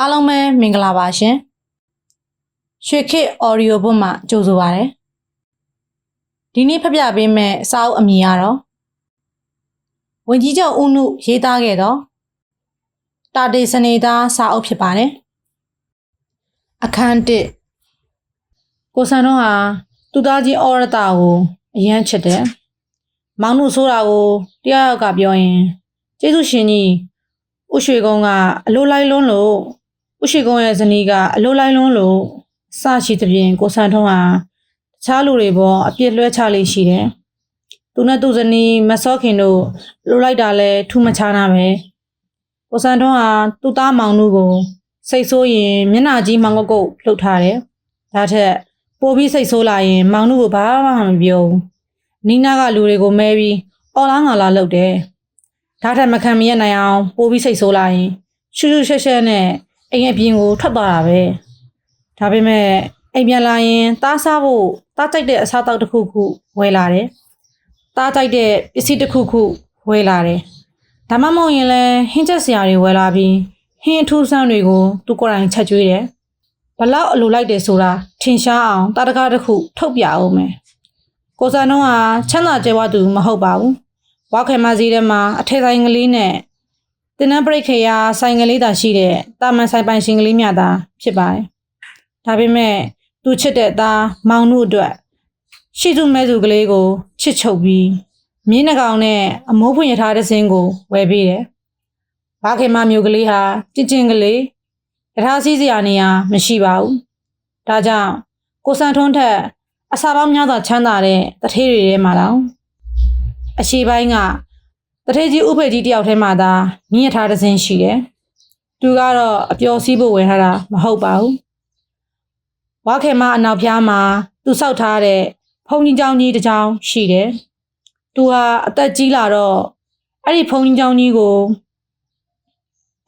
အားလုံးပဲမင်္ဂလာပါရှင်ရွှေခေတ် audio book မှာကြိုဆိုပါရစေဒီနေ့ဖျက်ပြပေးမယ့်စာအုပ်အမည်ကတော့ဝင်ကြီးချုပ်ဦးနုရေးသားခဲ့သောတာတေစနေသားစာအုပ်ဖြစ်ပါတယ်အခန်း1ကိုဆန်တော့ဟာသူသားချင်းဩရတာကိုအရန်ချစ်တယ်မောင်နုဆိုတာကိုတရားရောက်ကပြောရင်ကျေးဇူးရှင်ကြီးဥရွှေကုန်းကအလိုလိုက်လွန်းလို့ ဥရွှေကုန်းရဲ့ဇနီးကအလိုလိုက်လွန်းလို့စရှိသဖြင့်ကိုဆန်ထုံးဟာတခြားလူတွေပေါ်အပြစ်လွှဲချလေးရှိတယ်သူနဲ့သူ့ဇနီးမစောခင်တို့လိုလိုက်တာလဲထူးမခြားနာပဲကိုဆန်ထုံးဟာသူ့သားမောင်နုကိုစိတ်ဆိုးရင်မျက်နှာကြီးမောင်ကုတ်ကုတ်လှုပ်ထားတယ်ဒါထက်ပိုပြီးစိတ်ဆိုးလာရင်မောင်နုကိုဘာမှမပြောဘူးနီးနားကလူတွေကိုမဲပြီးအော်လားငါလားလှုပ်တယ်ဒါထက်မခံမရနိုင်အောင်ပိုပြီးစိတ်ဆိုးလာရင်ရှူးရှူးရှက်ရှက်နဲ့ အိမ်အပြင်ကိုထွက်သွားတာပဲဒါပေမဲ့အိမ်ပြန်လာရင်သားစားဖို့သားကြိုက်တဲ့အစားအသောက်တစ်ခုခုဝယ်လာတယ်သားကြိုက်တဲ့ပစ္စည်းတစ်ခုခုဝယ်လာတယ်ဒါမှမဟုတ်ရင်လည်းဟင်းချက်စရာတွေဝယ်လာပြီးဟင်းအထူးဆန်းတွေကို သူကိုယ်တိုင်ချက်ကျွေးတယ်ဘလောက်အလိုလိုက်တယ်ဆိုတာထင်ရှားအောင်တာတကားတစ်ခုထုတ်ပြအောင်မယ်ကိုစံတော့ဟာချမ်းသာကြွယ်ဝသူမဟုတ်ပါဘူးဝါခဲမစီးထဲမှာအထည်ဆိုင်ကလေးနဲ့ တင်နန်းပရိတ်ခေယာဆိုင်ကလေးသာရှိတဲ့တာမန်ဆိုင်ပိုင်ရှင်ကလေးမြတာဖြစ်ပါတယ်ဒါပေမဲ့သူချစ်တဲ့သားမောင်နုအတွက်ရှိသူမဲသူကလေးကိုချစ်ချုပ်ပြီးမြင်းနှကောင်နဲ့အမိုးဖွင့်ရထားတဲ့စင်းကိုဝယ်ပေးတယ်။ဘာခေမမျိုးကလေးဟာကြင်ကျင်ကလေးရထားစည်းစရာနေရာမရှိပါဘူး။ဒါကြောင့်ကိုစံထွန်းထက်အစာပေါင်းများစွာချမ်းသာတဲ့တထေးတွေထဲမှာတော့အရှိပိုင်းက တထေးကြီးဥဖေကြီးတယောက်ထဲမှာသာမြင်းရထားတဲ့စင်းရှိတယ်။သူကတော့အပျော်စီးဖို့ဝယ်ထားတာမဟုတ်ပါဘူး။ဝါခေမအနောက်ဖျားမှာသူစောက်ထားတဲ့ဖုန်ကြီးเจ้าကြီးတစ်ချောင်းရှိတယ်။သူဟာအသက်ကြီးလာတော့အဲ့ဒီဖုန်ကြီးเจ้าကြီးကို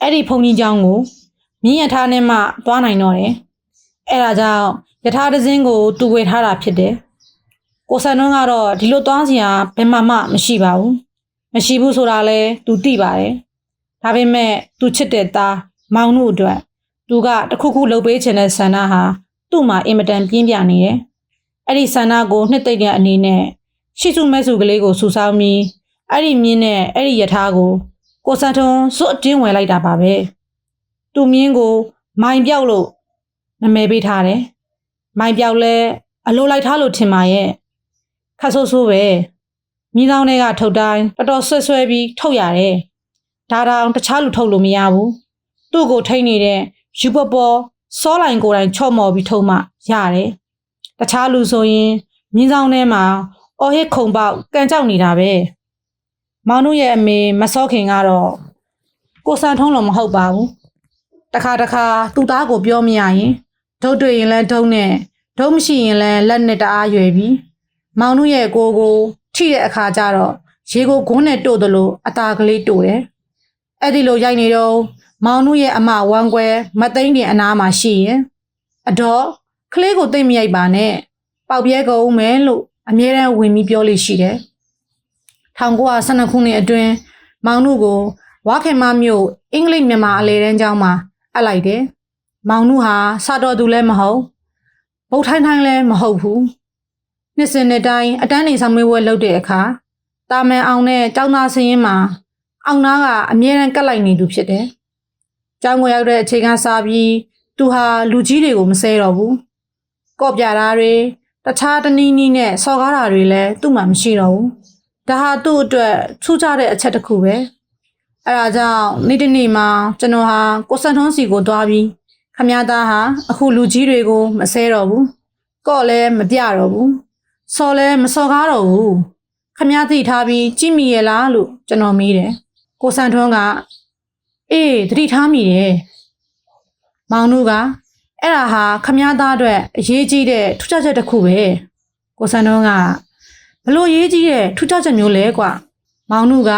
အဲ့ဒီဖုန်ကြီးเจ้าကိုမြင်းရထားနဲ့မှသွားနိုင်တော့တယ်။အဲ့ဒါကြောင့်ယထာတစ်စင်းကိုသူဝေထားတာဖြစ်တယ်။ကိုဆန်နှွန်းကတော့ဒီလိုသွားစရာဘယ်မှမှမရှိပါဘူး။ မရှိဘူးဆိုတာလဲသူသိပါတယ်။ဒါပေမဲ့သူချစ်တဲ့သားမောင်တို့အတွက်သူကတခုခုလှုပ်ပေးခြင်းတဲ့ဆန္ဒဟာသူ့မှာအင်မတန်ပြင်းပြနေတယ်။အဲ့ဒီဆန္ဒကိုနှစ်သိမ့်တဲ့အနေနဲ့ရှိစုမဲစုကလေးကိုစူဆောင်းပြီးအဲ့ဒီမြင်းနဲ့အဲ့ဒီယထာကိုကိုစံထွန်းစွတ်အတင်းဝင်လိုက်တာပါပဲ။သူမြင်းကို မိုင်ပြောက်လို့နာမည်ပေးထားတယ်။မိုင်ပြောက်လဲအလိုလိုက်ထားလို့ထင်ပါရဲ့။ခတ်ဆိုးဆိုးပဲ။ မိကောင်းတွေကထုတ်တိုင်းတော်တော်ဆွဲဆွဲပြီးထုတ်ရတယ်။ဒါတောင်တခြားလူထုတ်လို့မရဘူး။သူ့ကိုထိန်းနေတဲ့ယူပပေါ်စောလိုင်ကိုယ်တိုင်ချော့မော်ပြီးထုံမှရတယ်။တခြားလူဆိုရင်မြင်းဆောင်ထဲမှာအော်ဟစ်ခုံပေါက်ကန်ကြောက်နေတာပဲ။မောင်တို့ရဲ့အမေမစောခင်ကတော့ကိုစံထုံးလို့မဟုတ်ပါဘူး။တခါတခါသူ့သားကိုပြောမရရင်ဒုတ်တွေ့ရင်လည်းဒုံနဲ့ဒုံမရှိရင်လည်းလက်နဲ့တအားရွယ်ပြီးမောင်တို့ရဲ့ကိုကို ထိတဲ့အခါကျတော့ရေကိုဂုံးနဲ့တို့သလိုအตาကလေးတို့တယ်။အဲ့ဒီလိုရိုက်နေတော့မောင်တို့ရဲ့အမဝမ်းကွဲမသိမ့်တင်အနားမှာရှိရင်အတော့ကလေးကိုသိမ့်မရိုက်ပါနဲ့ပေါက်ပြဲကုန်မယ်လို့အမြဲတမ်းဝင်ပြီးပြောလို့ရှိတယ်1912ခုနှစ်အတွင်းမောင်တို့ကိုဝါခင်မမြို့အင်္ဂလိပ်မြန်မာအလဲတန်းကျောင်းမှာအပ်လိုက်တယ်မောင်တို့ဟာစာတော်သူလည်းမဟုတ်ဗုတ်ထိုင်းထိုင်းလည်းမဟုတ်ဘူး နှစ်စဉ်နှစ်တိုင်းအတန်းနေဆောင်မွေးဝဲလုပ်တဲ့အခါတာမန်အောင်နဲ့ကျောင်းသားစင်းရင်မှာအောင်သားကအမြဲတမ်းကတ်လိုက်နေသူဖြစ်တယ်။ကျောင်းကိုရောက်တဲ့အချိန်ကစပြီးသူဟာလူကြီးတွေကိုမဆဲတော့ဘူး။ကော့ပြတာတွေတခြားတနည်းနည်းနဲ့စော်ကားတာတွေလည်းသူ့မှာမရှိတော့ဘူး။ဒါဟာသူ့အတွက်ထူးခြားတဲ့အချက်တစ်ခုပဲ။အဲဒါကြောင့်နေ့တစ်နေ့မှာကျွန်တော်ဟာကိုစံထွန်းစီကိုသွားပြီးခမရသားဟာအခုလူကြီးတွေကိုမဆဲတော့ဘူး။ကော့လည်းမပြတော့ဘူး။ စော်လည်းမစော်ကားတော့ဘူး။ခမရသိထားပြီးကြည့်မိရဲ့လားလို့ကျွန်တော်မေးတယ်။ကိုစံထွန်းကအေးသတိထားမိတယ်။မောင်တို့ကအဲ့ဒါဟာခမည်းသားအတွက်အရေးကြီးတဲ့ထူးခြားချက်တစ်ခုပဲ။ကိုစံတော်ကဘလို့ရေးကြီးတဲ့ထူးခြားချက်မျိုးလဲကွ။မောင်တို့က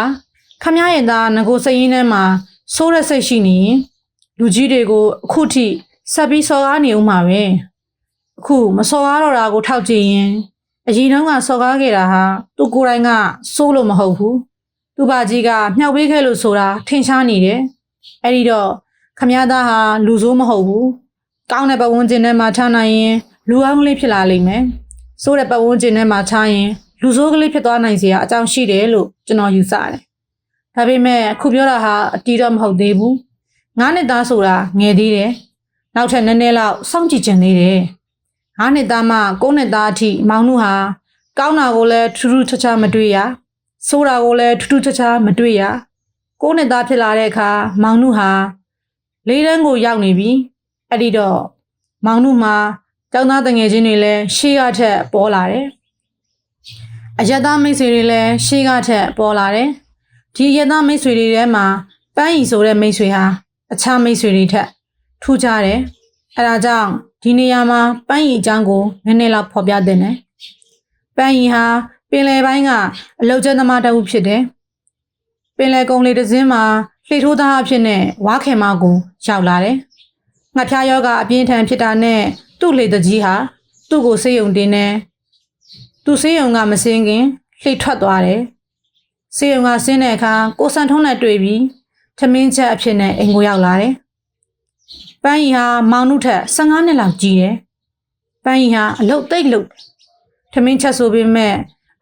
ခမည်းရဲ့သားငကိုစိတ်ရင်းထဲမှာစိုးတဲ့စိတ်ရှိနေရင်လူကြီးတွေကိုအခုထိဆက်ပြီးစော်ကားနေဦးမှာပဲ။အခုမစော်ကားတော့တာကိုထောက်ကြည့်ရင် အရင်တုန်းကစော်ကားခဲ့တာဟာသူကိုယ်တိုင်ကစိုးလို့မဟုတ်ဘူး။သူ့ဘာကြီးကမြှောက်ပေးခဲ့လို့ဆိုတာထင်ရှားနေတယ်။အဲ့ဒီတော့ခခမရသားဟာလူဆိုးမဟုတ်ဘူးကောင်းတဲ့ပတ်ဝန်းကျင်ထဲမှာထားနိုင်ရင်လူအောင်ကလေးဖြစ်လာလိမ့်မယ်ဆိုးတဲ့ပတ်ဝန်းကျင်ထဲမှာထားရင်လူဆိုးကလေးဖြစ်သွားနိုင်စရာအကြောင်းရှိတယ်လို့ကျွန်တော်ယူဆတယ်ဒါပေမဲ့အခုပြောတာဟာအတီးတော့မဟုတ်သေးဘူးငါးနှစ်သားဆိုတာငယ်သေးတယ်နောက်ထပ်နည်းနည်းလောက်စောင့်ကြည့်ချင်သေးတယ် ငါးနှစ်သားမှကိုးနှစ်သားအထိမောင်နှုဟာကောင်းတာကိုလည်းထူးထူးခြားခြားမတွေ့ရဆိုးတာကိုလည်းထူးထူးခြားခြားမတွေ့ရကိုးနှစ်သားဖြစ်လာတဲ့အခါမောင်နှုဟာလေးတန်းကိုရောက်နေပြီအဲ့ဒီတော့မောင်နှုမှာကျောင်းသားတငယ်ချင်းတွေလည်းရှေ့ကထက်ပေါ်လာတယ်အယက်သားမိတ်ဆွေတွေလည်းရှေ့ကထက်ပေါ်လာတယ်ဒီအယက်သားမိတ်ဆွေတွေထဲမှာပန်းရီဆိုတဲ့မိတ်ဆွေဟာအခြားမိတ်ဆွေတွေထက်ထူးခြားတယ်အဲ့ဒါကြောင့် ဒီနေရာမှာပန်းရီအကြောင်းကိုနည်းနည်းလောက်ဖော်ပြသင့်တယ်ပန်းရီဟာပင်လယ်ပိုင်းကအလုတ်ကျန်းသမားတစ်ဦးဖြစ်တယ်ပင်လယ်ကုန်းလေးတစ်စင်းမှာလှေထိုးသားအဖြစ်နဲ့ဝါခင်မောက်ကိုရောက်လာတယ်။ငှက်ဖျားယောဂအပြင်းထန်ဖြစ်တာနဲ့သူ့လေတကြီးဟာသူ့ကိုဆေးရုံတင်နေ။သူဆေးရုံကမစင်းခင်လှေထွက်သွားတယ်။ဆေးရုံကဆင်းတဲ့အခါကိုစံထုံးနဲ့တွေ့ပြီးထမင်းချက်အဖြစ်နဲ့အိမ်ကိုရောက်လာတယ်။ ပန်းရီဟာမောင်နုထက်15နှစ်လောက်ကြီးတယ်။ပန်းရီဟာအလုတ်တိတ်လုတ်တယ်။ထမင်းချက်ဆိုပေမဲ့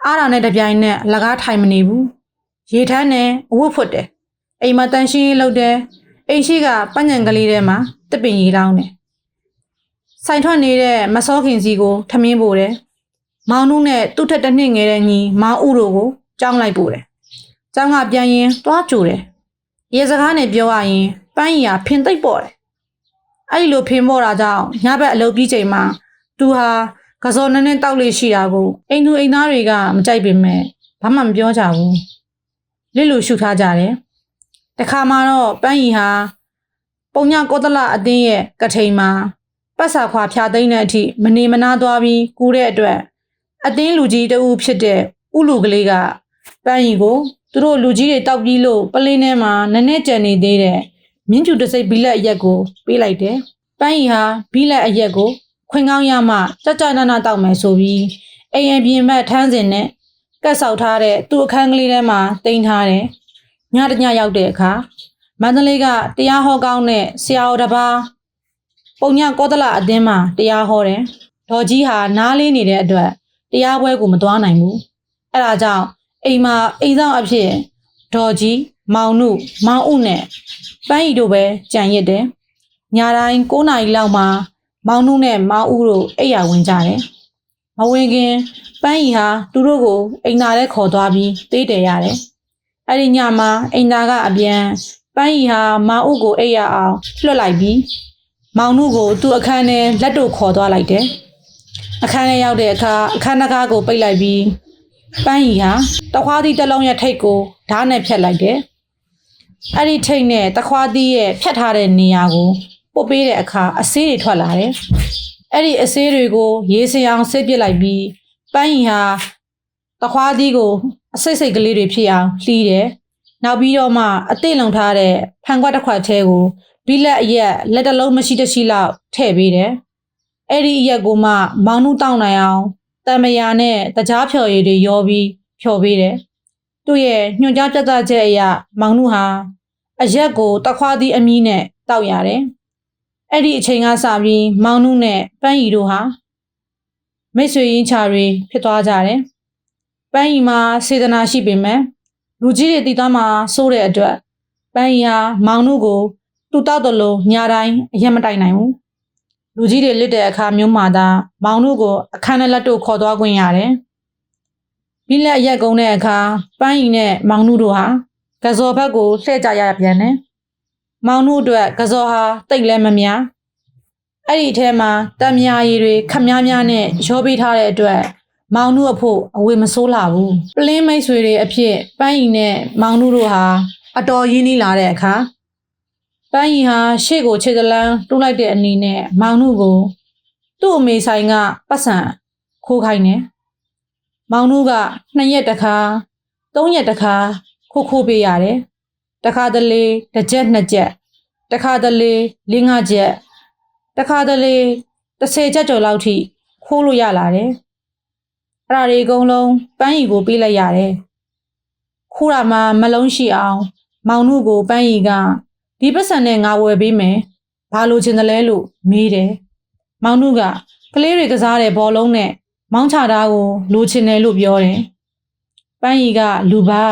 အားရနဲ့တပြိုင်နက်အလကားထိုင်မနေဘူး။ရေထမ်းနဲ့အဝတ်ဖွတ်တယ်အိမ်မှာတန်ရှင်းရေးလုပ်တယ်အိမ်ရှိကပញ្ញံကလေးထဲမှာတစ်ပင်ရီလောင်းတယ်ဆိုင်ထွက်နေတဲ့မစောခင်စီကိုထမင်းပို့တယ်မောင်နုနဲ့သူ့ထက်တစ်နှစ်ငယ်တဲ့ညီမောင်ဥတို့ကိုကြောင်းလိုက်ပို့တယ်ကျောင်းကပြန်ရင်တွားကြိုတယ်ရေစကားနဲ့ပြောရရင်ပန်းရီဟာဖင်သိပ်ပေါ်တယ် အဲ့ဒီလိုဖင်ပေါ်တာကြောင့်ညဘက်အလုပ်ပြီးချိန်မှာသူဟာကစောနည်းနည်းတောက်လေးရှိတာကိုအိမ်သူအိမ်သားတွေကမကြိုက်ပေမဲ့ဘာမှမပြောကြဘူးလစ်လူရှုထားကြတယ်။တခါမှတော့ပန်းရီဟာပုံညကောသလအတင်းရဲ့ကထိန်မှာပတ်စာခွာဖြာသိမ့်တဲ့အထိမနေမနာသွားပြီးကူးတဲ့အတွက်အတင်းလူကြီးတဦးဖြစ်တဲ့ဥလူကလေးကပန်းရီကိုသူတို့လူကြီးတွေတောက်ပြီးလို့ပလင်းထဲမှာနည်းနည်းကြံနေသေးတဲ့ မြင်းကျူတစိတ်ဘီလက်အရက်ကိုပေးလိုက်တယ်။ပန်းရီဟာဘီလက်အရက်ကိုခွင်ကောင်းရမှကြကြနာနာတောက်မယ်ဆိုပြီးအိမ်အပြင်ဘက်ထန်းစင်နဲ့ကတ်ဆောက်ထားတဲ့သူ့အခန်းကလေးထဲမှာတင်ထားတယ်။ညတညရောက်တဲ့အခါမန္တလေးကတရားဟောကောင်းတဲ့ဆရာတော်တစ်ပါးပုံညကောသလအသင်းမှာတရားဟောတယ်။ဒေါ်ကြီးဟာနားလေးနေတဲ့အတွက်တရားပွဲကိုမသွားနိုင်ဘူး။အဲဒါကြောင့်အိမ်မှာအိမ်ဆောင်အဖြစ်ဒေါ်ကြီးမောင်နုမောင်ဥနဲ့ ပန်းရီတို့ပဲကြံရစ်တယ်။ညတိုင်း9နာရီလောက်မှာမောင်နုနဲ့မောင်ဥတို့အိပ်ယာဝင်ကြတယ်။မဝင်ခင်ပန်းရီဟာသူတို့ကိုအိမ်သာထဲခေါ်သွားပြီးတေးတယ်ရတယ်။အဲ့ဒီညမှာအိမ်သာကအပြန်ပန်းရီဟာမောင်အုပ်ကိုအိပ်ရအောင်လွှတ်လိုက်ပြီးမောင်နုကိုသူ့အခန်းထဲလက်တို့ခေါ်သွားလိုက်တယ်။အခန်းထဲရောက်တဲ့အခါအခန်းတကားကိုပိတ်လိုက်ပြီးပန်းရီဟာတခွားသီးတစ်လုံးရဲ့ထိတ်ကိုဓာတ်နဲ့ဖြတ်လိုက်တယ်။ အဲ့ဒီထိတ်နဲ့တခွားသီးရဲ့ဖြတ်ထားတဲ့နေရာကိုပုတ်ပေးတဲ့အခါအဆေးတွေထွက်လာတယ်။အဲ့ဒီအဆေးတွေကိုရေးစင်အောင်ဆေးပစ်လိုက်ပြီးပန်းရီဟာတခွားသီးကိုအစိတ်စိတ်ကလေးတွေဖြစ်အောင်လှီးတယ်။နောက်ပြီးတော့မှအသိလုံထားတဲ့ဖန်ခွက်တစ်ခွက်ထဲကိုဘီလက်အရက်လက်တစ်လုံးမရှိတရှိလောက်ထည့်ပေးတယ်။အဲ့ဒီအရက်ကိုမှမောင်နှုတောင်းနိုင်အောင်တံမယာနဲ့တကြားဖြော်ရည်တွေရောပြီးဖြော်ပေးတယ်။သူ့ရဲ့ညွှန်ကြားပြသချက်အရမောင်နှုဟာ အရက်ကိုတခွားသီးအမီးနဲ့တောက်ရတယ်။အဲ့ဒီအချိန်ကစပြီးမောင်နုနဲ့ပန်းရီတို့ဟာမိတ်ဆွေရင်းချတွေဖြစ်သွားကြတယ်။ပန်းရီမှာစေတနာရှိပေမဲ့လူကြီးတွေတည်သားမှာစိုးတဲ့အတွက်ပန်းရီဟာမောင်နုကိုသူ့တောက်တလို့ညာတိုင်းအရက်မတိုင်နိုင်ဘူး။လူကြီးတွေလစ်တဲ့အခါမျိုးမှသာမောင်နုကိုအခန်းထဲလက်တို့ခေါ်သွားခွင့်ရတယ်။ပြီးလက်အရက်ကုန်းတဲ့အခါပန်းရီနဲ့မောင်နုတို့ဟာ ကစော်ဘက်ကိုလှည့်ကြရပြန်တယ်။မောင်နှုတ်အတွက်ကစောဟာတိတ်လဲမများအဲ့ဒီအထဲမှာတံမြာရည်တွေခမားများနဲ့ရောပေးထားတဲ့အတွက်မောင်နှုတ်အဖို့အဝေမဆိုးလာဘူးပလင်းမိတ်ဆွေတွေအဖြစ်ပန်းရီနဲ့မောင်နှုတ်တို့ဟာအတော်ရင်းနှီးလာတဲ့အခါပန်းရီဟာရှေ့ကိုခြေကလန်းတူးလိုက်တဲ့အနေနဲ့မောင်နှုတ်ကိုသူ့အမေဆိုင်ကပတ်စံခိုးခိုင်းတယ်မောင်နှုတ်ကနှစ်ရက်တစ်ခါသုံးရက်တစ် ခါခိုးခိုးပေးရတယ်တစ်ခါတလေတစ်ချက်နှစ်ချက်တခါတလေ၄၅ချက်တခါတလေ30ချက်ကျော်လောက်ထိခိုးလို့ရလာတယ်။အဲ့ဒါတွေအကုန်လုံးပန်းရီကိုပေးလိုက်ရတယ်။ခိုးတာမှမလုံးရှိအောင် မောင်နှုကိုပန်းရီကဒီပတ်စံနဲ့ငါဝယ်ပေးမယ်ဘာလို့ချင်တယ်လဲလို့မေးတယ်မောင်နုကကလေးတွေကစားတဲ့ဘောလုံးနဲ့မောင်းချတာကိုလိုချင်တယ်လို့ပြောတယ်ပန်းရီကလူပါ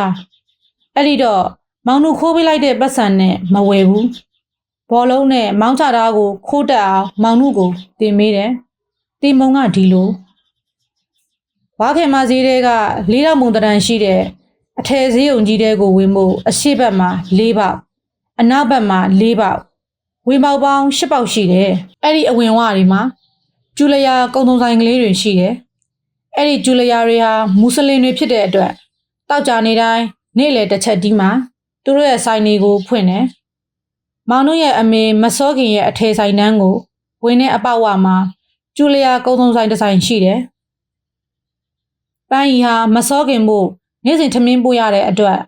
အဲ့ဒီတော့မောင်နုခိုးပေးလိုက်တဲ့ပတ်စံနဲ့မဝယ်ဘူးဘောလုံးနဲ့မောင်းချတာကို ခိုးတက်အောင်မောင်နုကိုတင်မေးတယ်တင်မုံကဒီလိုဝါခင်မဈေးတွေကလေးတော့မုံတရန်ရှိတဲ့အထယ်ဈေးုံကြီးတဲကိုဝင်ဖို့အရှိတ်ဘက်မှာ၄ပေါက်အနောက်ဘက်မှာ၄ပေါက်ဝင်ပေါက်ပေါင်း၈ပေါက်ရှိတယ်အဲ့ဒီအဝင်ဝတွေမှာကျူလယာကုံတုံဆိုင်ကလေးတွေရှိတယ်အဲ့ဒီကျူလယာတွေဟာမွတ်စလင်တွေဖြစ်တဲ့အတွက်တောက်ကြနေတိုင်း နေ့လယ်တစ်ချက်တီးမှာသူတို့ရဲ့ဆိုင်တွေကိုဖွင့်တယ်မောင်တို့ရဲ့အမေမစောခင်ရဲ့အထယ်ဆိုင်တန်းကိုဝင်တဲ့အပေါက်ဝမှာကျူလယာကုံတုံဆိုင်တစ်ဆိုင်ရှိတယ်ပန်းရီဟာမစောခင်မို့နေ့စဉ်ထမင်းပို့ရတဲ့အတွက်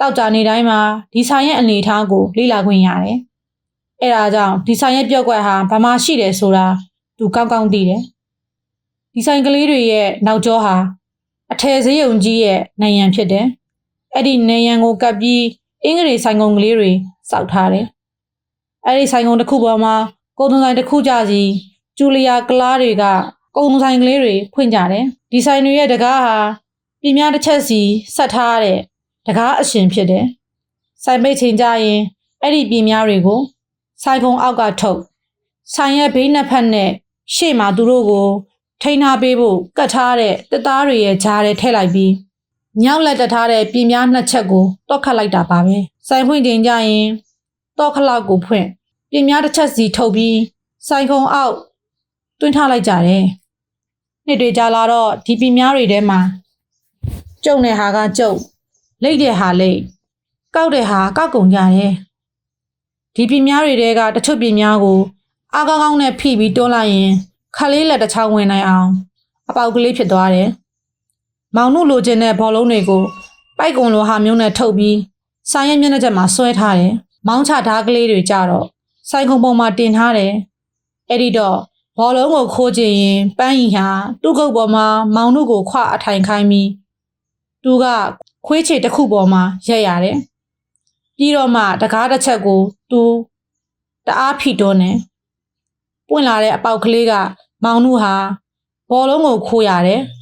တောက်ကြနေတိုင်းမှာဒီဆိုင်ရဲ့အနေအထားကိုလေ့လာခွင့်ရတယ်။အဲဒါကြောင့်ဒီဆိုင်ရဲ့ပြော့ကွက်ဟာဘာမှရှိတယ်ဆိုတာသူကောင်းကောင်းသိတယ်။ဒီဆိုင်ကလေးတွေရဲ့နောက်ကျောဟာအထယ်စည်းရုံကြီးရဲ့နေရန်ဖြစ်တယ်။ အဲ့ဒီနေရန်ကိုကပ်ပြီးအင်္ဂလိပ်ဆိုင်ကုန်းကလေးတွေစောက်ထားတယ်။အဲ့ဒီဆိုင်ကုန်းတစ်ခုပေါ်မှာကုန်သွန်ဆိုင်တစ်ခုကြစီကျူလီယာကလားတွေကကုန်သွန်ဆိုင်ကလေးတွေဖွင့်ကြတယ်။ဒီဆိုင်တွေရဲ့တကားဟာပြင်းများတစ်ချက်စီဆက်ထားတဲ့တကားအရှင်ဖြစ်တယ်။ဆိုင်ပိတ်ချိန်ကြရင်အဲ့ဒီပြင်းများတွေကိုဆိုင်ကုံအောက်ကထုတ်ဆိုင်ရဲ့ဘေးနှစ်ဖက်နဲ့ရှေ့မှာသူတို့ကိုထိန်းထားပေးဖို့ကတ်ထားတဲ့တက်သားတွေရဲ့ဂျားတွေထည့်လိုက်ပြီး မြောက်လက်တက်ထားတဲ့ပြင်းများနှစ်ချက်ကိုတောက်ခတ်လိုက်တာပါပဲ။ဆိုင်ဖွင့်ချိန်ကြရင်တောက်ခလောက်ကိုဖွင့်ပြင်းများတစ်ချက်စီထုတ်ပြီးဆိုင်ကုံအောက်တွင်းထားလိုက်ကြတယ်။နှစ်တွေကြာလာတော့ဒီပြင်းများတွေထဲမှာကျုံတဲ့ဟာကကျုံလိတ်တဲ့ဟာလိတ်ကောက်တဲ့ဟာကောက်ကုန်ကြတယ်ဒီပြင်းများတွေတဲကတချို့ပြင်းများကိုအားကောင်းကောင်းနဲ့ဖိပြီးတွန်းလိုက်ရင်ခလေးလက်တစ်ချောင်းဝင်နိုင်အောင်အပေါက်ကလေးဖြစ်သွားတယ် မောင်နုလိုချင်တဲ့ဘောလုံးတွေကိုပိုက်ကုံလိုဟာမျိုးနဲ့ထုတ်ပြီးဆိုင်ရဲ့မျက်နှာချက်မှာဆွဲထားတယ်မောင်းချဓားကလေးတွေကြတော့ဆိုင်ကုံပုံမှာတင်ထားတယ်အဲ့ဒီတော့ဘောလုံးကိုခိုးချင်ရင်ပန်းရီဟာသူ့ကုတ်ပေါ်မှာမောင်နုကိုခွအထိုင်ခိုင်းပြီးသူကခွေးချေတစ်ခုပေါ်မှာရက်ရတယ်။ပြီးတော့မှတကားတစ်ချက်ကိုသူတအားဖိတွန်းတယ်။ပွင့်လာတဲ့အပေါက်ကလေးကမောင်နုဟာဘောလုံးကိုခိုးရတယ်။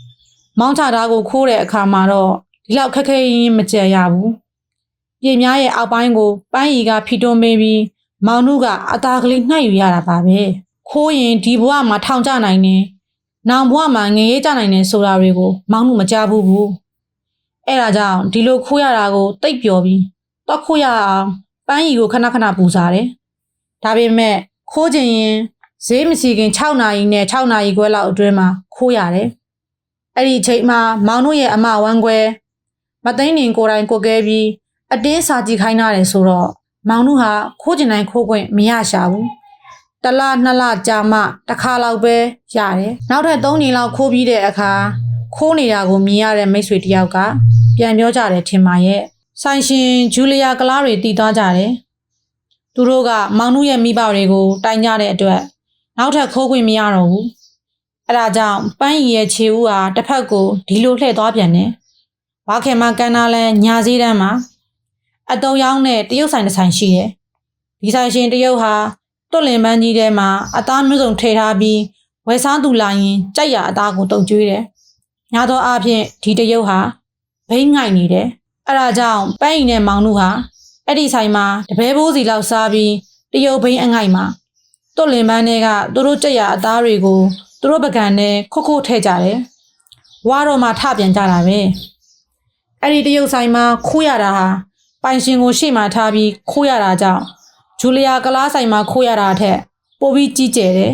မောင်းချတာကိုခိုးတဲ့အခါမှာတော့ဒီလောက်ခက်ခဲရင်မကြံရဘူး။ပြင်များရဲ့အောက်ပိုင်းကိုပန်းရီကဖိတွန်းပေးပြီးမောင်နုကအသားကလေးနှိုက်ယူရတာပါပဲ။ခိုးရင်ဒီဘဝမှာထောင်ကျနိုင်တယ်။နောင်ဘဝမှာငရေကျနိုင်တယ်ဆိုတာတွေကိုမောင်နုမကြားဘူးဘူး။အဲ့ဒါကြောင့်ဒီလိုခိုးရတာကိုတိတ်ပျော်ပြီးတော့ခိုးရအောင်ပန်းရီကိုခဏခဏပူစားတယ်။ဒါပေမဲ့ခိုးခြင်းရင်ဈေးမစီခင်6နာရီနဲ့6နာရီခွဲလောက်အတွင်းမှာခိုးရတယ်။ အဲ့ဒီအချိန်မှာမောင်တို့ရဲ့အမဝမ်းခွဲမသိန်းနေကိုယ်တိုင်ကိုကဲပြီးအတင်းစာကြည့်ခိုင်းရတယ်ဆိုတော့မောင်တို့ဟာခိုးကျင်တိုင်းခိုးခွင့်မရရှာဘူး။တလနှစ်လကြာမှတစ်ခါလောက်ပဲရတယ်။နောက်ထပ်၃ချိန်လောက်ခိုးပြီးတဲ့အခါခိုးနေတာကိုမြင်ရတဲ့မိတ်ဆွေတယောက်ကပြန်ပြောကြတယ်ထင်ပါရဲ့ဆိုင်ရှင်ဂျူလီယာကလားတွေတည်သွားကြတယ်သူတို့ကမောင်နုရဲ့မိဘတွေကိုတိုင်ကြတဲ့အတွက်နောက်ထပ်ခိုးခွင့်မရတော့ဘူး အဲ့ဒါကြောင့်ပန်းရီရဲ့ခြေဦးဟာတစ်ဖက်ကိုဒီလိုလှည့်သွားပြန်တယ်ဝါခင်မကန်နာလန်ညာစည်းတန်းမှာအတုံရောင်းတဲ့တရုတ်ဆိုင်တစ်ဆိုင်ရှိတယ်ဒီဆိုင်ရှင်တရုတ်ဟာတွတ်လင်ပန်းကြီးထဲမှာအသားမျိုးစုံထည့်ထားပြီးဝယ်စားသူလာရင်ကြိုက်ရအသားကိုတုံကျွေးတယ်ညာသောအားဖြင့်ဒီတရုတ်ဟာဘိန်းငိုက်နေတယ်အဲ့ဒါကြောင့်ပန်းရင်နဲ့မောင်နုဟာအဲ့ဒီဆိုင်မှာတပဲဘိုးစီလောက်စားပြီးတရုတ်ဘိန်းအငိုက်မှာတွတ်လင်ပန်းတွေကသူတို့ကြက်ရအသားတွေကို သူတို့ပကံနဲ့ခုတ်ခုတ်ထည့်ကြတယ်ဝါတော့မှထပြန်ကြတာပဲအဲ့ဒီတရုတ်ဆိုင်မှာခိုးရတာဟာပိုင်ရှင်ကိုရှေ့မှာထားပြီးခိုးရတာကြောင့်ဂျူလီယာကလားဆိုင်မှာခိုးရတာထက်ပိုပြီးကြီးကျယ်တယ်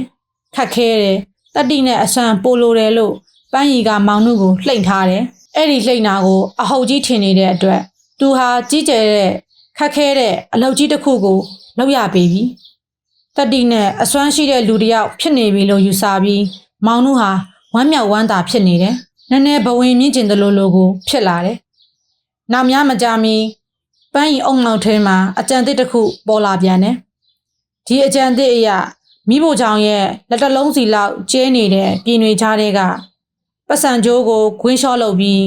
ခက်ခဲတယ်တတိနဲ့အဆန်ပိုလိုတယ်လို့ပန်းရီကမောင်နုကိုလှိမ့်ထားတယ်အဲ့ဒီလှိမ့်နာကိုအဟုတ်ကြီးထင်နေတဲ့အတွက်သူဟာကြီးကျယ်တဲ့ခက်ခဲတဲ့အလုပ်ကြီးတစ်ခုကိုလုပ်ရပေပြီ တတိနဲ့အစွမ်းရှိတဲ့လူတစ်ယောက်ဖြစ်နေပြီလို့ယူဆပြီးမောင်နုဟာဝမ်းမြောက်ဝမ်းသာဖြစ်နေတယ်နည်းနည်းဘဝင်မြင့်ကျင်တယ်လို့လို့ကိုဖြစ်လာတယ်နောက်များမကြာမီပန်းရီအုံနောက်ထဲမှာအကြံတစ်တစ်ခုပေါ်လာပြန်တယ်ဒီအကြံတစ်အရာမိဖို့ချောင်ရဲ့လက်တလုံးစီလောက်ကျဲနေတဲ့ပြည်နှွေချားတွေကပတ်စံကြိုးကိုဂွင်းလျှော့လုပ်ပြီး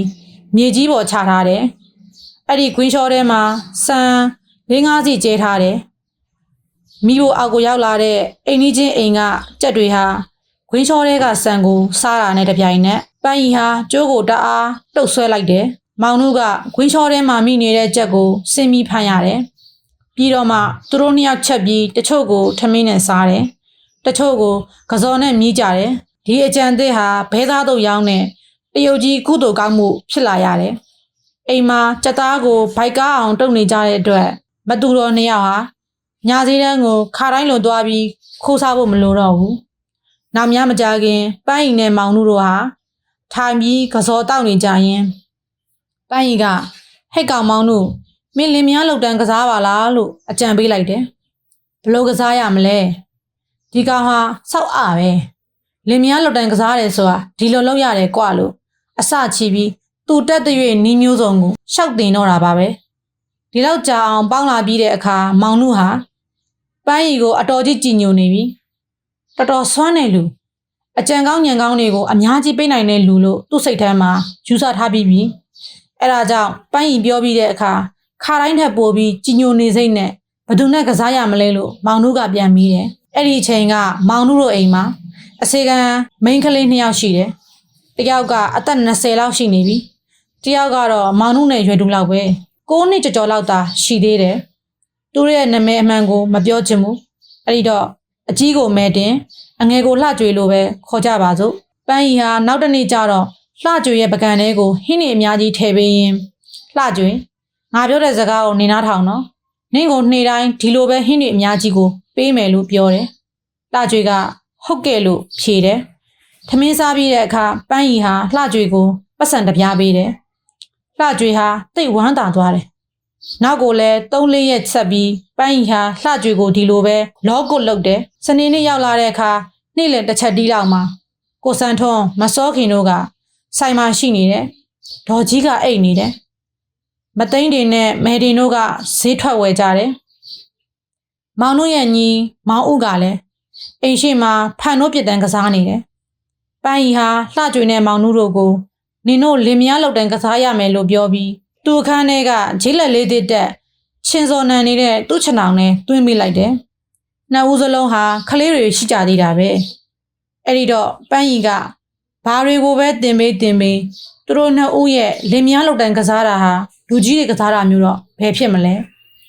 မြေကြီးပေါ်ချထားတယ်။အဲ့ဒီဂွင်းလျှော့ထဲမှာစံ၄၅စီကျဲထားတယ် မိဖို့အောက်ကိုရောက်လာတဲ့အိမ်ကြီးချင်းအိမ်ကကြက်တွေဟာခွင်းချောတွေကဆန်ကိုစားတာနဲ့တပြိုင်နက်ပန်းကြီးဟာကျိုးကိုတအားတုတ်ဆွဲလိုက်တယ်မောင်တို့ကခွင်းချောထဲမှာမိနေတဲ့ကြက်ကိုစင်ပြီးဖမ်းရတယ်ပြီးတော့မှသူတို့နှစ်ယောက်ချက်ပြီးတချို့ကိုထမင်းနဲ့စားတယ်တချို့ကိုကစော်နဲ့မြည်ကြတယ်ဒီအကြံသစ်ဟာဘဲသားတို့ရောင်းတဲ့တရုတ်ကြီးကုသိုလ်ကောင်းမှုဖြစ်လာရတယ်အိမ်မှာကြက်သားကိုဘိုက်ကားအောင်တုတ်နေကြတဲ့အတွက်မတူတော်နှစ်ယောက်ဟာ ညာစည်းတန်းကိုခါတိုင်းလွန်သွားပြီးခိုးစားဖို့မလိုတော့ဘူး။နောက်များမကြခင်ပန်းရင်နဲ့မောင်တို့တို့ဟာထိုင်ပြီးကစောတောက်နေကြရင်ပန်းရင်ကဟဲ့ကောင်မောင်တို့မင်းလင်မယားလောက်တန်းကစားပါလားလို့အကြံပေးလိုက်တယ်။ဘလို့ကစားရမလဲ။ဒီကောင်ဟာစောက်အားပဲ။လင်မယားလောက်တန်းကစားတယ်ဆိုတာဒီလိုလုပ်ရတယ်ကွာလို့အစချီပြီးသူတက်တဲ့၍နီးမျိုးစုံကိုရှောက်တင်တော့တာပါပဲ။ဒီလောက်ကြာအောင်ပေါင်းလာပြီးတဲ့အခါမောင်တို့ဟာ ပန်းရီကိုအတော်ကြီးကြည်ညိုနေပြီတော်တော်ဆွမ်းနေလူအကြံကောင်းညံကောင်းတွေကိုအများကြီးပေးနိုင်တဲ့လူလို့သူ့စိတ်ထဲမှာယူဆထားပြီးပြီအဲ့ဒါကြောင့်ပန်းရီပြောပြီးတဲ့အခါခါတိုင်းထက်ပိုပြီးကြည်ညိုနေစိမ့်နဲ့ဘယ်သူနဲ့ကစားရမလဲလို့မောင်တို့ကပြန်ပြီးတယ်အဲ့ဒီအချိန်ကမောင်တို့တို့အိမ်မှာအစေခံမိန်းကလေးနှစ်ယောက်ရှိတယ်တစ်ယောက်ကအသက်20လောက်ရှိနေပြီတစ်ယောက်ကတော့မောင်တို့နဲ့ရွယ်တူလောက်ပဲ6နှစ်ကျော်ကျော်လောက်သာရှိသေးတယ် သူတို့ရဲ့နာမည်အမှန်ကိုမပြောချင်ဘူးအဲ့ဒီတော့အကြီးကိုမဲတင်အငယ်ကိုလှကြွေလို့ပဲခေါ်ကြပါစို့ပန်းရီဟာနောက်တစ်နေ့ကျတော့လှကြွေရဲ့ပကံထဲကိုဟင်းနေအများကြီးထည့်ပေးရင်လှကြွေငါပြောတဲ့စကားကိုနေနာထောင်နော်နင့်ကိုနေ့တိုင်းဒီလိုပဲဟင်းနေအများကြီးကိုပေးမယ်လို့ပြောတယ်လှကြွေကဟုတ်ကဲ့လို့ဖြေတယ်ထမင်းစားပြီးတဲ့အခါပန်းရီဟာလှကြွေကိုပတ်စံတစ်ပြားပေးတယ်လှကြွေဟာတိတ်ဝမ်းသာသွားတယ် နောက်ကိုလည်း၃လေးရက်ဆက်ပြီးပန်းရီဟာလှကြွေကိုဒီလိုပဲလောကုတ်လုတ်တယ်စနေနေ့ရောက်လာတဲ့အခါနေ့လယ်တစ်ချက်တီးလောက်မှာကိုစံထွန်းမစောခင်တို့ကဆိုင်မှာရှိနေတယ်ဒေါ်ကြီးကအိတ်နေတယ်မသိန်းတွေနဲ့မယ်တင်တို့ကဈေးထွက်ဝယ်ကြတယ်မောင်တို့ရဲ့ညီမောင်ဥကလည်းအိမ်ရှိမှာဖန်တို့ပြစ်တန်းကစားနေတယ်ပန်းရီဟာလှကြွေနဲ့မောင်တို့ကိုနင်တို့လင်မယားလောက်တန်းကစားရမယ်လို့ပြောပြီး သူ့အခန်းထဲကဂျိလက်လေးတစ်တက်ရှင်စော်နန်နေတဲ့သူ့ချနောင်နဲ့တွင်းမိလိုက်တယ်။နှစ်ဦးစလုံးဟာကလေးတွေရှိကြသေးတာပဲ။အဲ့ဒီတော့ပန်းရီကဘာတွေကိုပဲတင်ပေးတင်ပေးသူတို့နှစ်ဦးရဲ့လင်မယားလောက်တန်းကစားတာဟာလူကြီးတွေကစားတာမျိုးတော့ဘယ်ဖြစ်မလဲ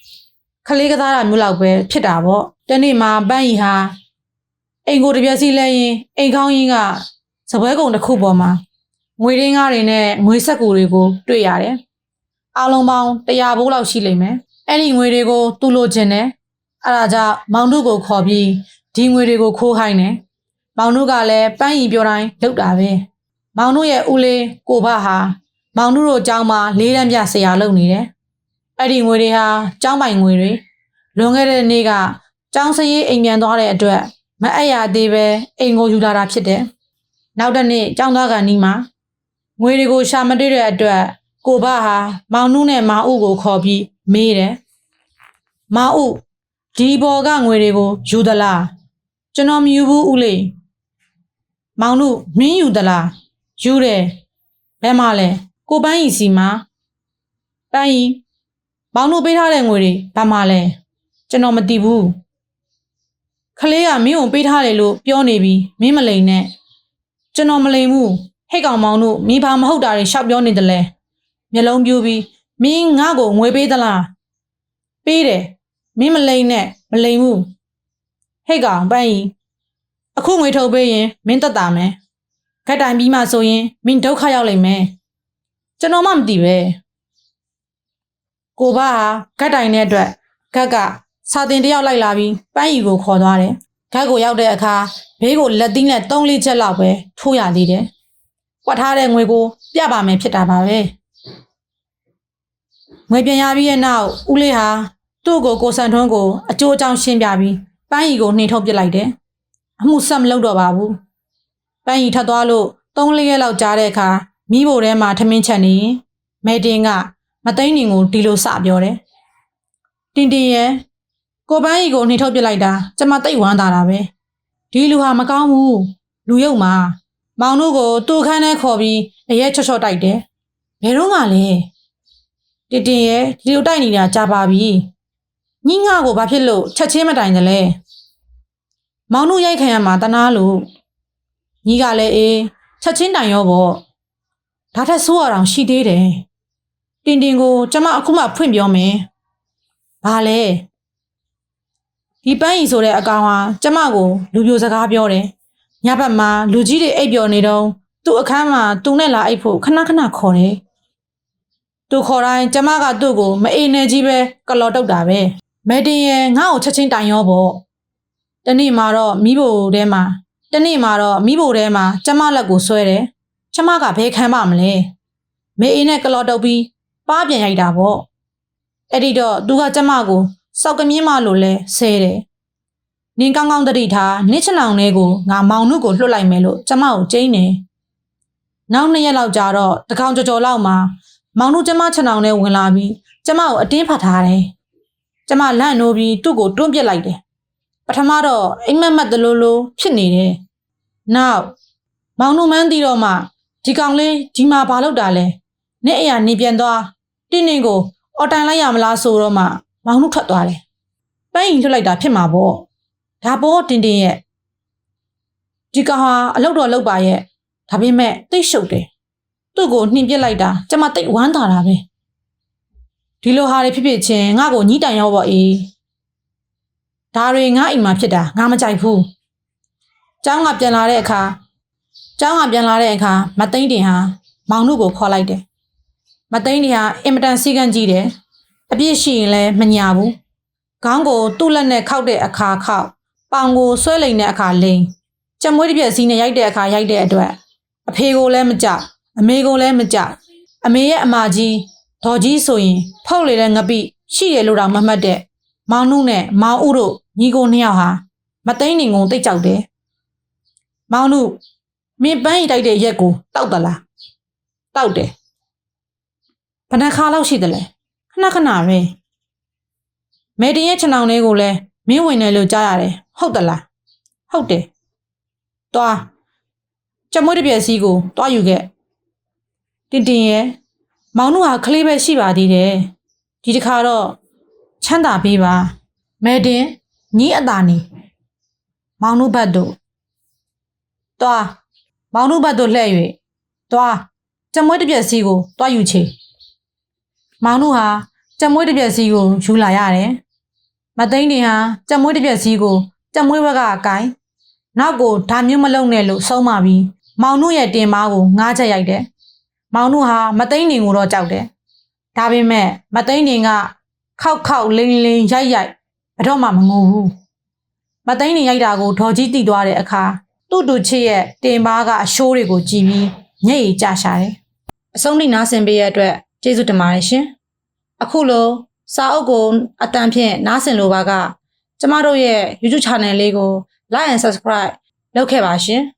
။ကလေးကစားတာမျိုးလောက်ပဲဖြစ်တာပေါ့။တနေ့မှာပန်းရီဟာအိမ်ကိုတစ်ပြက်စီလဲရင်အိမ်ကောင်းရင်ကစပွဲကုံတစ်ခုပေါ်မှာငွေရင်းကားတွေနဲ့ငွေဆက်ကူတွေကိုတွေ့ရတယ်။ အားလုံးပေါင်း100ဘိုးလောက်ရှိလိမ့်မယ်။အဲ့ဒီငွေတွေကိုသူ့လိုချင်တယ်။အဲ့ဒါကြောင့်မောင်တို့ကိုခေါ်ပြီးဒီငွေတွေကိုခိုးခိုင်းတယ်။မောင်တို့ကလည်းပန်းရီပြောတိုင်းလုပ်တာပဲ။မောင်တို့ရဲ့ဦးလေးကိုဘဟာမောင်တို့တို့ကျောင်းမှာလေးတန်းပြဆရာလုပ်နေတယ်။အဲ့ဒီငွေတွေဟာကျောင်းပိုင်ငွေတွေလွန်ခဲ့တဲ့နေ့ကကျောင်းစရေးအိမ်ပြန်သွားတဲ့အတွက်မအပ်ရသေးပဲအိမ်ကိုယူလာတာဖြစ်တယ်။နောက်တစ်နေ့ကျောင်းသားကနီးမှာငွေတွေကိုရှာမတွေ့တဲ့အတွက် ကိုဘဟာမောင်နုနဲ့မောင်ဥကိုခေါ်ပြီးမေးတယ်။မောင်ဥဒီဘော်ကငွေတွေကိုယူသလား။ကျွန်တော်မယူဘူးဦးလေး။မောင်နုမင်းယူသလား။ယူတယ်။ဘယ်မှာလဲ။ကိုပန်းရီစီမှာပန်းရီမောင်နုပေးထားတဲ့ငွေတွေဘာမှလဲ။ကျွန်တော်မသိဘူး။ခလေးကမင်းကိုပေးထားတယ်လို့ပြောနေပြီးမင်းမလိန်နဲ့။ကျွန်တော်မလိန်ဘူး။ဟဲ့ကောင်မောင်တို့မိဘာမဟုတ်တာတွေရှောက်ပြောနေတယ်လဲ။ မျက်လုံးပြူပြီးမင်းငါ့ကိုငွေပေးသလား။ပေးတယ်။မင်းမလိန်နဲ့မလိန်ဘူး။ဟဲ့ကောင်ပန်းကြီးအခုငွေထုတ်ပေးရင်မင်းတက်တာမယ်။ခက်တိုင်ပြီးမှဆိုရင်မင်းဒုက္ခရောက်လိမ့်မယ်။ကျွန်တော်မှမသိပဲ။ကိုဘဟာခက်တိုင်တဲ့အတွက်ခက်ကစာတင်တယောက်လိုက်လာပြီးပန်းရီကိုခေါ်သွားတယ်။ခက်ကိုရောက်တဲ့အခါဘေးကိုလက်သီးနဲ့၃လေးချက်လောက်ပဲထိုးရသေးတယ်။ကွက်ထားတဲ့ငွေကိုပြပါမယ်ဖြစ်တာပါပဲ။ ငွေပြန်ရပြီးရဲ့နောက်ဦးလေးဟာသူ့ကိုကိုစံထွန်းကိုအကျိုးအကြောင်းရှင်းပြပြီးပန်းရီကိုနှင်ထုတ်ပစ်လိုက်တယ်။အမှုဆက်မလုပ်တော့ပါဘူး။ပန်းရီထပ်သွားလို့၃လေးရက်လောက်ကြားတဲ့အခါမိဖို့ထဲမှာထမင်းချက်နေရင်မဲတင်ကမသိန်းနေကိုဒီလိုစပြောတယ်။တင်တင်ရဲ့ကိုပန်းရီကိုနှင်ထုတ်ပစ်လိုက်တာကျမတိတ်ဝမ်းသာတာပဲဒီလူဟာမကောင်းဘူးလူယုံမှာမောင်တို့ကိုတူခန်းထဲခေါ်ပြီးအရက်ချော့ချော့တိုက်တယ်ဘယ်တော့မှလဲ တင်တင်ရဲ့ဒီလိုတိုက်နေတာကြာပါပြီညီငါကိုဘာဖြစ်လို့ချက်ချင်းမတိုင်တယ်လဲမောင်နှုရိုက်ခံရမှာတနာလို့ညီကလည်းအေးချက်ချင်းတိုင်ရောပေါ့ဒါထက်ဆိုးရအောင်ရှိသေးတယ်တင်တင်ကိုကျမအခုမှဖွင့်ပြောမယ်ဘာလဲဒီပန်းရီဆိုတဲ့အကောင်ဟာကျမကိုလူပြိုစကားပြောတယ်ညဘက်မှာလူကြီးတွေအိပ်ပျော်နေတော့သူ့အခန်းမှာသူနဲ့လာအိပ်ဖို့ခဏခဏခေါ်တယ် သူခေါ်တိုင်းကျမကသူ့ကိုမအေးနေကြီးပဲကလော်တုတ်တာပဲမဲတင်ရဲ့ငါ့ကိုချက်ချင်းတိုင်ရောပေါ့တနေ့မှာတော့မိဖို့ထဲမှာတနေ့မှာတော့မိဖို့ထဲမှာကျမလက်ကိုဆွဲတယ်ကျမကဘယ်ခံပါမလဲမဲအေးနဲ့ကလော်တုတ်ပြီးပါပြန်ရိုက်တာပေါ့အဲ့ဒီတော့သူကကျမကိုစောက်ကမြင်းမလို့လဲဆဲတယ်နင်းကောင်းကောင်းတတိထားနစ်ချနောင်လေးကိုငါမောင်နှုတ်ကိုလွှတ်လိုက်မယ်လို့ကျမကိုကျိန်းတယ်နောက်နှစ်ရက်လောက်ကြာတော့တကောင်ကြော်ကြော်လောက်မှာ မောင်တို့ကျမခြံအောင်နဲ့ဝင်လာပြီးကျမကိုအတင်းဖတ်ထားတယ်။ကျမလန့်နိုးပြီးသူ့ကိုတွန်းပစ်လိုက်တယ်။ပထမတော့အိမ်မက်မက်တလို့လို့ဖြစ်နေတယ်။နောက်မောင်တို့မန်းတီတော့မှဒီကောင်လေးဒီမှာဘာလုပ်တာလဲ။နေ့အရာနေပြန်သွားတင်းတင်းကိုအော်တိုင်လိုက်ရမလားဆိုတော့မှမောင်တို့ထွက်သွားတယ်။ပန်းရင်လွတ်လိုက်တာဖြစ်မှာပေါ့။ဒါပေါ့တင်းတင်းရဲ့ဒီကောင်ဟာအလုပ်တော်လုပ်ပါရဲ့။ဒါပေမဲ့သိပ်ရှုပ်တယ်။ သူ့ကိုနှင်ပစ်လိုက်တာကျမတိတ်ဝမ်းသာတာပဲဒီလိုဟာတွေဖြစ်ဖြစ်ချင်းငါ့ကိုညှိတိုင်ရောပေါ့အေးဒါတွေငါအိမ်မှာဖြစ်တာငါမကြိုက်ဘူးကျောင်းကပြန်လာတဲ့အခါကျောင်းကပြန်လာတဲ့အခါမသိန်းတင်ဟာမောင်တို့ကိုခေါ်လိုက်တယ်မသိန်းတင်ဟာအင်မတန်စီကံကြီးတယ်အပြစ်ရှိရင်လည်းမညာဘူးခေါင်းကိုသူ့လက်နဲ့ခောက်တဲ့အခါခောက်ပေါင်ကိုဆွဲလိန်တဲ့အခါလိန်ကြက်မွေးတစ်ပြက်စီးနဲ့ရိုက်တဲ့အခါရိုက်တဲ့အတွက်အဖေကိုလည်းမကြောက် အမေကိုလည်းမကြောက်အမေရဲ့အမကြီးဒေါ်ကြီးဆိုရင်ဖုတ်လေတဲ့ငပိရှိတယ်လို့တော့မမှတ်တဲ့မောင်နုနဲ့မောင်ဥတို့ညီကိုနှစ်ယောက်ဟာမသိန်းနေငုံတိတ်ကြောက်တယ်မောင်နုမင်းပန်းရီတိုက်တဲ့ရက်ကိုတောက်တလားတောက်တယ်ဘယ်နှခါလောက်ရှိတယ်လဲခဏခဏပဲမေတင်ရဲ့ခြံအောင်လေးကိုလည်းမင်းဝင်တယ်လို့ကြားရတယ်ဟုတ်တလားဟုတ်တယ်တွားကျမွေးတစ်ပြက်စီးကိုတွားယူခဲ့ တင်တင်ရဲ့မောင်တို့ဟာကလေးပဲရှိပါသေးတယ်ဒီတစ်ခါတော့ချမ်းသာပေးပါမဲတင်ညီအတာနေမောင်တို့ဘတ်တို့တွားမောင်တို့ဘတ်တို့လှည့်၍တွားကျမွေးတစ်ပြက်စီးကိုတွားယူချေမောင်တို့ဟာကျမွေးတစ်ပြက်စီးကိုယူလာရတယ်မသိန်းတင်ဟာကျမွေးတစ်ပြက်စီးကိုကျမွေးဘက်ကအကိုင်းနောက်ကိုဒါမျိုးမလုပ်နဲ့လို့ဆုံးမပြီးမောင်နုရဲ့တင်မားကိုငားချက်ရိုက်တယ်။ မောင်နုဟာမသိန်းနေကိုတော့ကြောက်တယ်။ဒါပေမဲ့မသိန်းနေကခောက်ခောက်လိန်လိန်ရိုက်ရိုက်ဘယ်တော့မှမငိုဘူး။မသိန်းနေရိုက်တာကိုဒေါ်ကြီးတိသွားတဲ့အခါသူ့တူချစ်ရဲ့တင်မားကအရှိုးတွေကိုကြည့်ပြီးညက်ရည်ကျရှာတယ်။အဆုံးထိနားဆင်ပေးရတဲ့အတွက်ကျေးဇူးတင်ပါတယ်ရှင်။အခုလိုစာအုပ်ကိုအတန်ဖြင့်နားဆင်လိုပါက ကျမတို့ရဲ့ YouTube channel လေးကို like and subscribe လုပ်ခဲ့ပါရှင်။